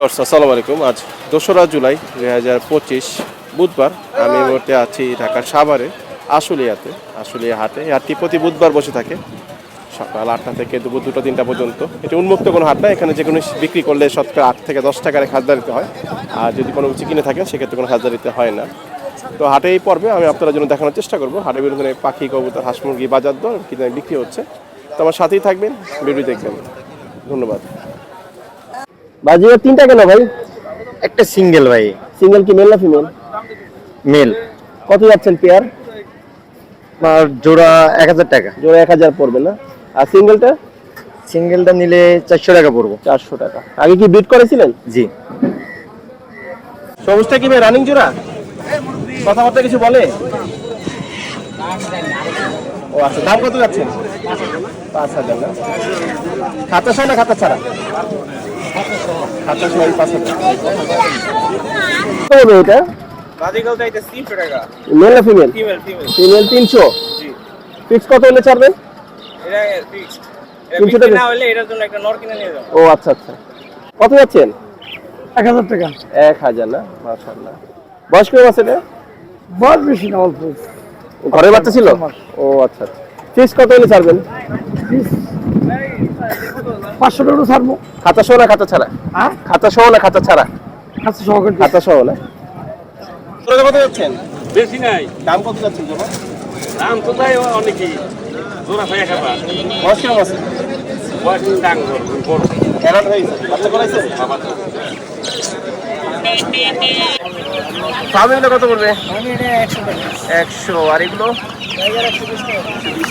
আসসালামু আলাইকুম। আজ দোসরা জুলাই দুই হাজার পঁচিশ বুধবার আমি মুহূর্তে আছি ঢাকার সাভারে আশুলিয়াতে, আশুলিয়া হাটে। এই হাটটি প্রতি বুধবার বসে থাকে। সকাল আটটা থেকে দুপুর দুটো, তিনটা পর্যন্ত। এটি উন্মুক্ত কোনো হাট না, এখানে যে কোনো বিক্রি করলে শতকরা আট থেকে দশ টাকার খাজনা দিতে হয়। আর যদি কোনো কিছু কিনে থাকে সেক্ষেত্রে কোনো খাজনা দিতে হয় না। তো হাটে এই পর্বে আমি আপনাদের জন্য দেখানোর চেষ্টা করব। হাটে বিভিন্ন পাখি, কবুতর, হাঁস মুরগি বাজার দর কি দামে বিক্রি হচ্ছে। তো আমার সাথেই থাকবেন ভিডিও দেখবেন। ধন্যবাদ। বাজিয়ে তিনটা কেন ভাই? একটা সিঙ্গেল ভাই। সিঙ্গেল কি মেল না ফিমেল? মেল। কত যাচ্ছেন পেয়ার? আর জোড়া এক হাজার টাকা। জোড়া এক হাজার পড়বে না। আর সিঙ্গেলটা? সিঙ্গেলটা নিলে চারশো টাকা পড়ব। চারশো টাকা। আগে কি বিট করেছিলেন? জি। সবুজটা কি ভাই রানিং জোড়া? কথাবার্তা কিছু বলে? ও আচ্ছা দাম কত যাচ্ছেন পাঁচ হাজার না? খাতা না খাতা ছাড়া? পাঁচ হাজার কত এটা মেল না ফিমেল ফিমেল তিনশো? ফিক্স কত হলে ছাড়বেন তিনশো টাকা? না হলে এটার জন্য একটা নর কিনে নিয়ে যাব। ও আচ্ছা আচ্ছা। কত যাচ্ছেন? এক হাজার টাকা। এক হাজার না? মাশাল্লাহ বয়স কেমন আছে এটা? বল বেশি না অল্প। ঘরের বাচ্চা ছিল? ও আচ্ছা আচ্ছা। ফিক্স কত হলে ছাড়বেন? পাঁচশো টাকা ছাড়বো। খাতা সহ না খাতা ছাড়া? হ্যাঁ? খাতা সহ না খাতা ছাড়া? আচ্ছা সহকারে খাতা সহ না। তোরা কত যাচ্ছেন? বেশি নাই। দাম কত যাচ্ছেন জমা দাম তো যাই অনেকই। জোড়া ভাই খাবা বয়স কেমন আছে? বয়স ডাং বড়। অ্যাডাল্ট হয়ে গেছে বাচ্চা করাইছে? ফার্মিংটা কত পড়বে? একশো আর এগুলো? একশো বিশ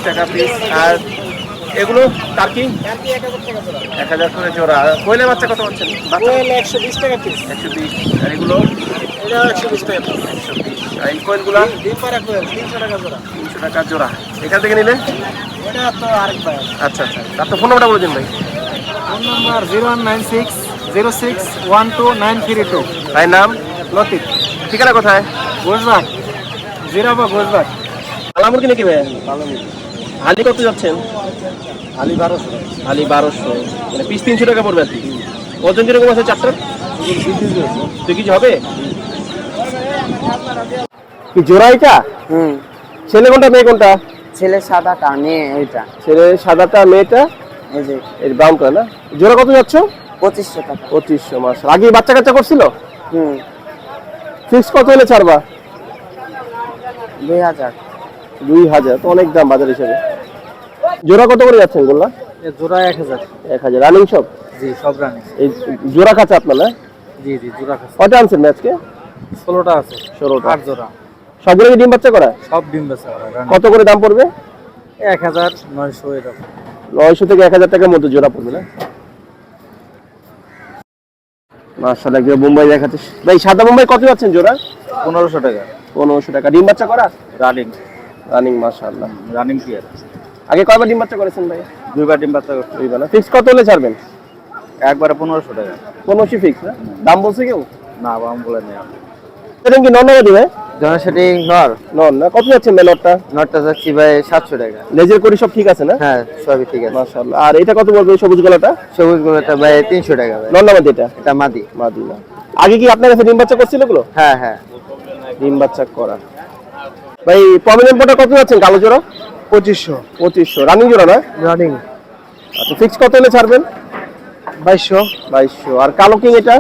টাকা। পিস আর এগুলো টার্কি এক হাজার করে জোড়া। কোয়েলের বাচ্চা কত পাচ্ছেন? একশো বিশ টাকা পিস একশো বিশ। আর এগুলো? এটা একশো বিশ টাকা একশো বিশ। আর এই কোয়েলগুলো? ডিম পাড়া কোয়েল তিনশো টাকা জোড়া। তিনশো টাকা জোড়া। এখান থেকে নিলে? ওটা তো আরেক ভাই। আচ্ছা আচ্ছা। তার তো ফোন নাম্বারটা বলে দিন ভাই। Phone number zero one nine six zero six one two nine three two. ভাই নাম? লতিফ। ঠিকানা কোথায়? গোজবাট জিরাবা গোজবাট আলামুরকি নাকি ভাই? হালি কত যাচ্ছেন? আলি বারোশো। হালি বারোশো। মানে পিস তিনশো টাকা পড়বে আর কি। ওজন কীরকম আছে চারটার? দুই কেজি হবে? কি জোড়া এটা? হুম। ছেলে কোনটা মেয়ে কোনটা? ছেলে সাদাটা মেয়ে এইটা। ছেলে সাদাটা মেয়েটা? এই যে। এই ব্রাউনটা না? জোড়া কত যাচ্ছ? পঁচিশশো টাকা। পঁচিশশো মাস আগে বাচ্চা কাচ্চা করছিল? হুম। ফিক্স কত হলে ছাড়বা? দুই হাজার। দুই হাজার তো অনেক দাম বাজার হিসেবে। জোড়া কত করে যাচ্ছেন গোল্লা? জোড়া এক হাজার। এক হাজার। রানিং সব জি সব রানি এই জোড়া আপনার না? জি জি জোড়া কটা আনছেন ষোলোটা আছে। ষোলোটা। আট জোড়া। সবগুলো কি ডিম বাচ্চা করা? সব ডিম বেচা রানি কত করে দাম পড়বে? এক হাজার নয়শো এরকম। নয়শো থেকে এক হাজার টাকার মধ্যে জোড়া পড়বে না? মুম্বাই দেখাচ্ছে। ভাই সাদা মুম্বাই কত যাচ্ছেন জোড়া? পনেরোশো টাকা। পনেরোশো টাকা। ডিম বাচ্চা করা? রানিং রানিং মার্শাল্লাহ রানিং প্লেয়ার আগে কয়বার ডিম বাচ্চা করেছেন ভাই? দুইবার ডিম বাচ্চা করছে। দুইবার না? ফিক্স কত হলে ছাড়বেন? একবারে পনেরোশো টাকা। পনেরোশো ফিক্স না? দাম বলছে কেউ? না বাম বলে নেই। সেটা কি নন ভাই? জনসেটিং নর নন না? কত যাচ্ছেন মেলরটা নরটা যাচ্ছি ভাই সাতশো টাকা। লেজের করি সব ঠিক আছে না? হ্যাঁ সবই ঠিক আছে। মার্শাল্লাহ আর এটা কত বলবে সবুজ গলাটা? সবুজ গুলোটা ভাই তিনশো টাকা ভাই। নন নামাদি এটা? এটা মাদি। মাদি না। আগে কি আপনার কাছে ডিম বাচ্চা করছিল এগুলো হ্যাঁ হ্যাঁ। ডিম বাচ্চা করা। ভাই পমিনেন্ট পোটা কত যাচ্ছেন কালো জোড়া? পঁচিশশো। পঁচিশশো। রানিং জোড়া না? রানিং আচ্ছা ফিক্স কত হলে ছাড়বেন? বাইশশো। বাইশশো। আর কালো কিং এটা?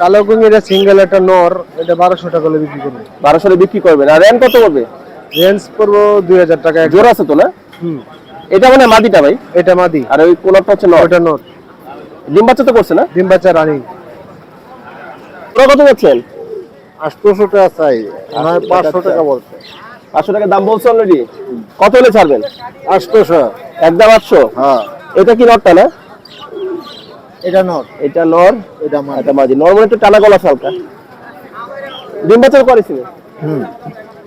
কালো কুঙ্গি এটা সিঙ্গেল একটা নর এটা বারোশো টাকা করে বিক্রি করবে বারোশো বিক্রি করবেন। আর র্যান কত করবে রেঞ্জ পড়ব দুই হাজার টাকা জোড়া আছে তো না? হুম। এটা মানে মাদিটা ভাই? এটা মাদি। আর ওই কোনারটা হচ্ছে নট ওটা নর। ডিম বাচ্চা তো করছে না? ডিম বাচ্চা রানিং ওরা কত যাচ্ছেন? আটশোশো টাকা চাই। পাঁচশো টাকা বলছে। পাঁচশো টাকার দাম বলছে অলরেডি কত হলে ছাড়বেন? আটশোশো একদম আটশো? হ্যাঁ। এটা কি নটটা না? এটা নর এটা নর? এটা মাদি এটা মাদি নর্মাল একটু টানা গলা হালকা। ডিম বাচ্চা করেছিল হুম।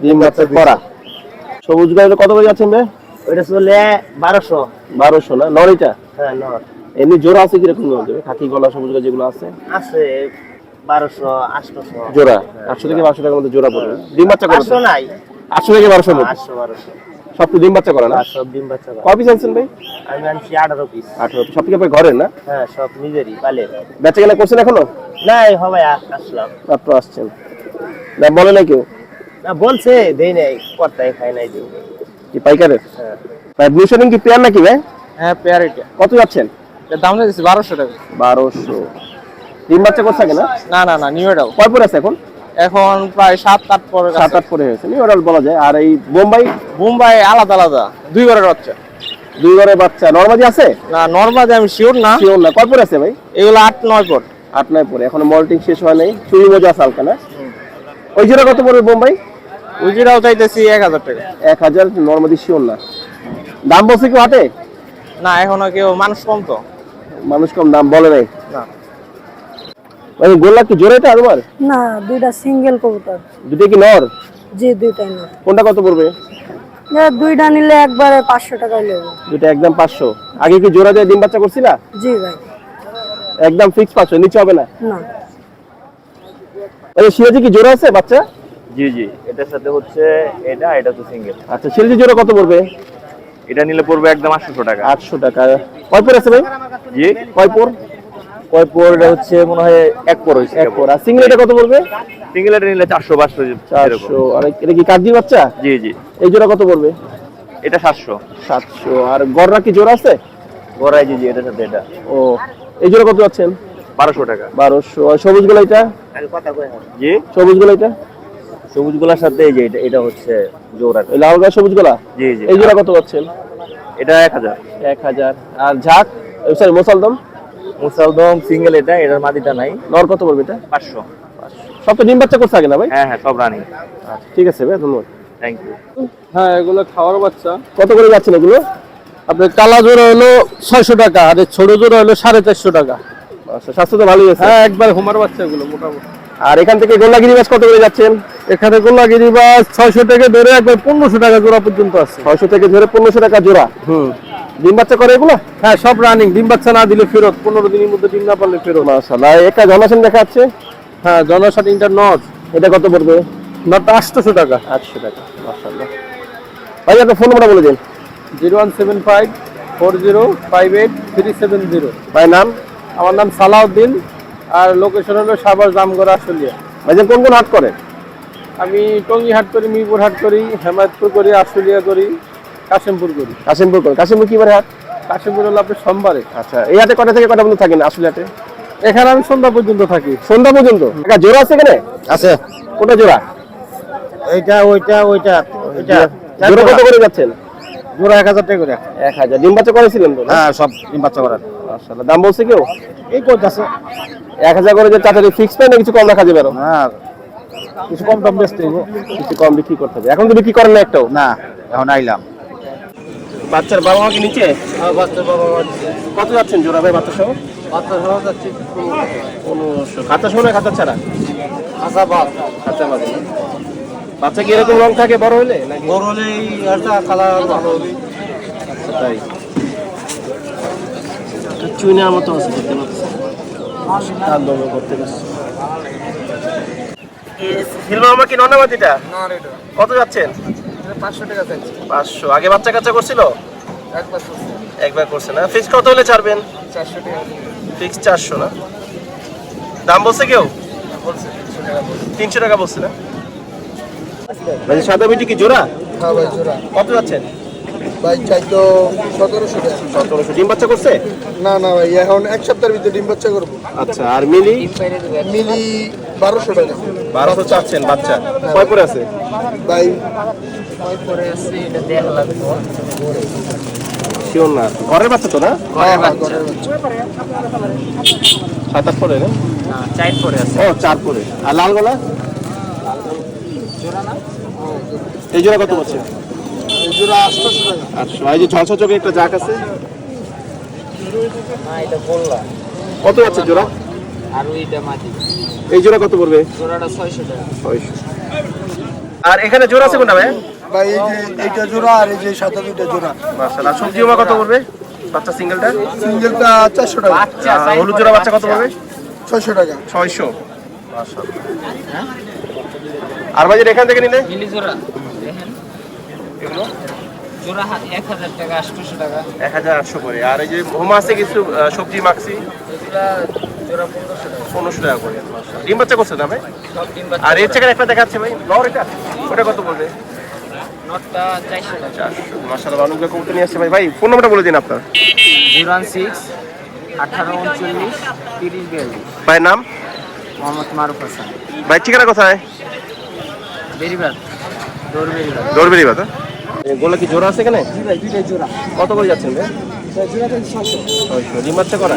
ডিম বাচ্চা করা সবুজ গাড়ি কত করে যাচ্ছেন ওইটা চলে বারোশো। বারোশো না? নর এটা? হ্যাঁ নর। এমনি জোড়া আছে কীরকম খাকি গলা সবুজ গাছ যেগুলো আছে? আছে বারোশো আটশোশো। জোড়া। আটশো থেকে বারোশো টাকার মধ্যে জোড়া পড়বে। ডিম বাচ্চা করে নাই। আটশো থেকে বারোশো মধ্যে বারোশো। সব তো ডিম বাচ্চা করে না? সব ডিম বাচ্চা করে। কয় পিস আনছেন ভাই? আমি আনছি আঠারো পিস আঠারো সব থেকে আপনার ঘরের না? হ্যাঁ সব নিজেরই পালে বেচা কেনা করছেন এখনও? না এই হবে আসলাম। মাত্র আসছেন। না বলে না কেউ? না বলছে দেই নাই কর্তায় খাই নাই দিই কি পাইকারের? হ্যাঁ। ভাই ব্লু শার্টিং কি পেয়ার নাকি ভাই? হ্যাঁ পেয়ার এটা। কত যাচ্ছেন? এর দাম দিয়েছি বারোশো টাকা। বারোশো। ডিম বাচ্চা করছে না? না না না নিউ এটাও কয় পরে আছে এখন? এখন প্রায় সাত আট পরে সাত আট পরে হয়েছে। নিউ অর্ডার বলা যায়। আর এই বোম্বাই? মুম্বাই আলাদা আলাদা। দুই ঘরের বাচ্চা। দুই ঘরের বাচ্চা। নর্মাদি আছে? না নর্মাদে আমি শিওর না। শিওর না। কয় পরে আছে ভাই? এগুলো আট নয় পর। আট নয় পরে। এখনও মল্টিং শেষ হয় নাই। চুরি মজা আছে হালকা না? ওই জোড়া কত পড়বে বোম্বাই? ওই উজিরাও চাইতেছি এক হাজার টাকা। এক হাজার নর্মাদি শিওর না। দাম বলছে কি হাটে না এখনও কেউ। মানুষ কম তো। মানুষ কম দাম বলে নাই? না। ওই গোল্লা কি জোরে এটা তোমার না দুইটা সিঙ্গেল কবুতর। দুটো কি নর? জি দুইটাই না কোনটা কত পড়বে? দুইটা নিলে একবারে পাঁচশো টাকায় নেব দুটো একদম পাঁচশো। আগে কি জোড়া দিয়ে ডিম বাচ্চা করছিলা? জি ভাই। একদম ফিক্স পাঁচশো নিচে হবে না? না। ওই সিরাজি কি জোড়া আছে বাচ্চা? জি জি এটার সাথে হচ্ছে এটা এটা তো সিঙ্গেল আচ্ছা সিরাজি জোড়া কত পড়বে? এটা নিলে পড়বে একদম আটশো টাকা। আটশো টাকা। কয় পর আছে ভাই? জি? কয় পর কয় পর? এটা হচ্ছে মনে হয় এক পর হয়েছে। এক পর। আর সিঙ্গেল এটা কত পড়বে? সিঙ্গেল এটা নিলে চারশো পাঁচশো চারশো। আর এটা কি কাকজি বাচ্চা? জি জি। এই জোড়া কত পড়বে? এটা সাতশো। সাতশো। আর গররা কি জোড়া আছে? গড়াই জি জি এটার সাথে এটা। ও। এই জোড়া কত পাচ্ছেন বারোশো টাকা। বারোশো। আর সবুজগুলো এটা জি? সবুজগুলো এটা? সবুজ গোলার সাথে এই যে এটা এটা হচ্ছে জোড়া। ওই লাল গাছ সবুজগুলা জি জি। এই জোড়া কত পাচ্ছেন এটা এক হাজার। এক হাজার। আর ঝাক? সরি মোসালদম মুসালদম সিঙ্গেল এটা এটার মাদিটা নাই। নর কত পড়বে এটা? পাঁচশো। সব তো ডিম বাচ্চা করছে আগে না ভাই? হ্যাঁ হ্যাঁ সব রানিং আচ্ছা ঠিক আছে ভাই ধন্যবাদ। থ্যাংক ইউ হ্যাঁ এগুলো খাওয়ার বাচ্চা। কত করে যাচ্ছেন এগুলো? আপনার কালা জোড়া হলো ছয়শো টাকা আর ছোট জোড়া হলো সাড়ে চারশো টাকা। আচ্ছা স্বাস্থ্য তো ভালোই আছে। হ্যাঁ একবার হোমার বাচ্চা এগুলো মোটামুটি। আর এখান থেকে গোল্লাগিরি মাছ কত করে যাচ্ছেন? এখানে গোল্লাগিরি বা ছয়শো থেকে ধরে একবার পনেরোশো টাকা জোড়া পর্যন্ত আছে। ছয়শো থেকে ধরে পনেরোশো টাকা জোড়া। হুম। ডিম বাচ্চা করে এগুলো? হ্যাঁ সব রানিং ডিম বাচ্চা না দিলে ফেরত পনেরো দিনের মধ্যে ডিম না পারলে ফেরত। মাশাআল্লাহ একটা জনাসন দেখা যাচ্ছে? হ্যাঁ জনসাট ইন্টার নট এটা কত পড়বে? নটটা আটশোশো টাকা। আটশো টাকা মাশাআল্লাহ। ভাই আপনার ফোন নাম্বার বলে দিন। Zero one seven five four zero five eight three seven zero. ভাই নাম? আমার নাম সালাউদ্দিন আর লোকেশন হলো সাবার জামগড়া আশুলিয়া। ভাইজান কোন কোন হাট করেন আমি টঙ্গি হাট করি মিরপুর হাট করি হেমায়তপুর করি আশুলিয়া করি। কাশিমপুর করি কাশিমপুর করেন কাশিমপুর কি বারে হাট? কাশিমপুর হলো আপনার সোমবারে। আচ্ছা এই হাটে কটা থেকে কটা পর্যন্ত থাকেন আসলে হাটে এখানে আমি সন্ধ্যা পর্যন্ত থাকি। সন্ধ্যা পর্যন্ত? একটা জোড়া আছে এখানে? আছে। কোটা জোড়া? এইটা ওইটা ওইটা ওইটা। জোড়া কত করে যাচ্ছেন? জোড়া এক হাজার টাকা করে। এক হাজার। ডিম বাচ্চা করেছিলেন তো? হ্যাঁ সব ডিম বাচ্চা করার মাশাআল্লাহ। দাম বলছে কেউ? এই করতেছে এক হাজার করে যে চাচারি ফিক্স পাই না কিছু কম রাখা যাবে? হ্যাঁ কিছু কম বেচতে হইব। কিছু কম বিক্রি করতে হবে। এখন তো বিক্রি করেন না একটাও? না এখন আইলাম। বাচ্চার বাবা মাকে নিচে বাচ্চার বাবা মা কত যাচ্ছেন জোড়া ভাই বাচ্চা সহ? পনেরোশো। খাতা সহ না খাতা ছাড়া? খাতা বাদ। খাতা বাদ। বাচ্চা কি এরকম রং থাকে বড় হলে? বড় হলে একটা কালার ভালো হবে। আচ্ছা, তাই। চুইনার মতো আছে দেখতে পাচ্ছি দমে করতে পারছি। হিলমা মামা কি নন্নামাতিটা না কত যাচ্ছেন? পাঁচশো টাকা চাইছি। পাঁচশো। আগে বাচ্চা কাচ্চা করছিল? একবার করছে। না। ফিক্স কত হলে ছাড়বেন? ফিক্স চারশো না? দাম বলছে কেউ? তিনশো টাকা বলছে। তিনশো টাকা বলছে না? মানে সাদা বিটি কি জোড়া? হ্যাঁ ভাই জোড়া। কত যাচ্ছেন? ভাই চাই তো সতেরোশো টাকা। সতেরোশো। ডিম বাচ্চা করছে? না না ভাই এখন এক সপ্তাহের ভিতরে ডিম বাচ্চা করব। আচ্ছা আর মিলি? মিলি বারোশো টাকা। বারোশো চাচ্ছেন বাচ্চা। কয় পরে আছে? ভাই শিওর না। ঘরের বাচ্চা তো না? ঘরের বাচ্চা। সাত আট পরে না? চাইট পরে আছে। ও চার পরে। আর লাল গলা? এই জোড়া কত বলছে জোড়া টাকা। আটশো। আর এই যে ঝলসা চোখে একটা জাক আছে। বললাম কত আছে জোড়া? আর ওইটা মাটি। এই জোড়া কত পড়বে? জোড়াটা ছয়শো টাকা। ছয়শো। আর এখানে জোড়া আছে কোনটা ভাই? ভাই এই যে এইটা জোড়া আর এই যে সাদা দুইটা জোড়া। সবজি ওমা কত পড়বে? বাচ্চা সিঙ্গেলটা? সিঙ্গেলটা চারশো টাকা। আর হলুদ জোড়া বাচ্চা কত পড়বে? ছয়শো টাকা। ছয়শো। আর বাজার এখান থেকে নিলে? জোড়া। এগুলো? জোড়া এক হাজার টাকা আটশোশো টাকা। এক হাজার আটশো করে। আর এই যে হোমা আছে কিছু সবজি মাখছি এগুলা জোড়া পনেরোশো টাকা। পনেরোশো টাকা করে ডিম বাচ্চা করছে না ভাই? আর এর থেকে একটা দেখাচ্ছে ভাই। এটা? ওটা কত বলবে নটটা চারশো টাকা। চারশো মাসাল্লাহ অনেকগুলো কবুতর নিয়ে আসছে ভাই। ভাই ফোন নাম্বারটা বলে দিন আপনার। জিরো ওয়ান সিক্স আঠারো উনচল্লিশ তিরিশ বিয়াল্লিশ। ভাইয়ের নাম? মোহাম্মদ মারুফ হাসান। ভাই ঠিকানা কোথায়? দৌড় দৌড়বেরি বাতা এগুলো কি জোড়া আছে এখানে? দুইটাই জোড়া। কত করে যাচ্ছেন ভাই? ছশো ছয়শো। করা?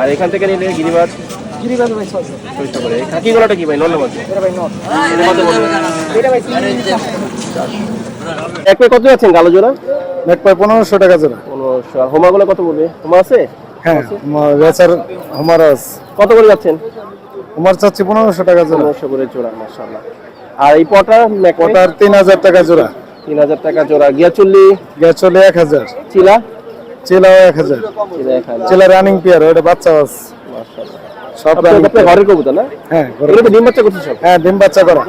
আর এখান থেকে নিলে গিরিবাজ? গিরিবাজ ভাই ছশো ছয়শো করে। খাকি গলাটা কি ভাই নন্দের মধ্যে? এটা ভাই নট। এটা কত ভাই এক পেয়ে কত যাচ্ছেন কালো জোড়া? নেট পায় পনেরোশো টাকা জোড়া। পনেরোশো। আর হোমাগুলো কত বলবে? হোমা আছে? হ্যাঁ কত করে যাচ্ছেন? হুমার চাচ্ছি পনেরোশো টাকা জোড়া। পনেরোশো করে জোড়া মাশাআল্লাহ। আর এই পটা ওটার তিন হাজার টাকা জোড়া। তিন হাজার টাকা জোড়া। গিয়াচল্লি? গিয়াচল্লি এক হাজার। চিলা? চিলাও এক হাজার। চিলা এক হাজার। চিলা রানিং পেয়ার ওটা বাচ্চা আছে সব ঘরের কবুতর না? হ্যাঁ ডিম বাচ্চা করছে সব? হ্যাঁ ডিম বাচ্চা করা।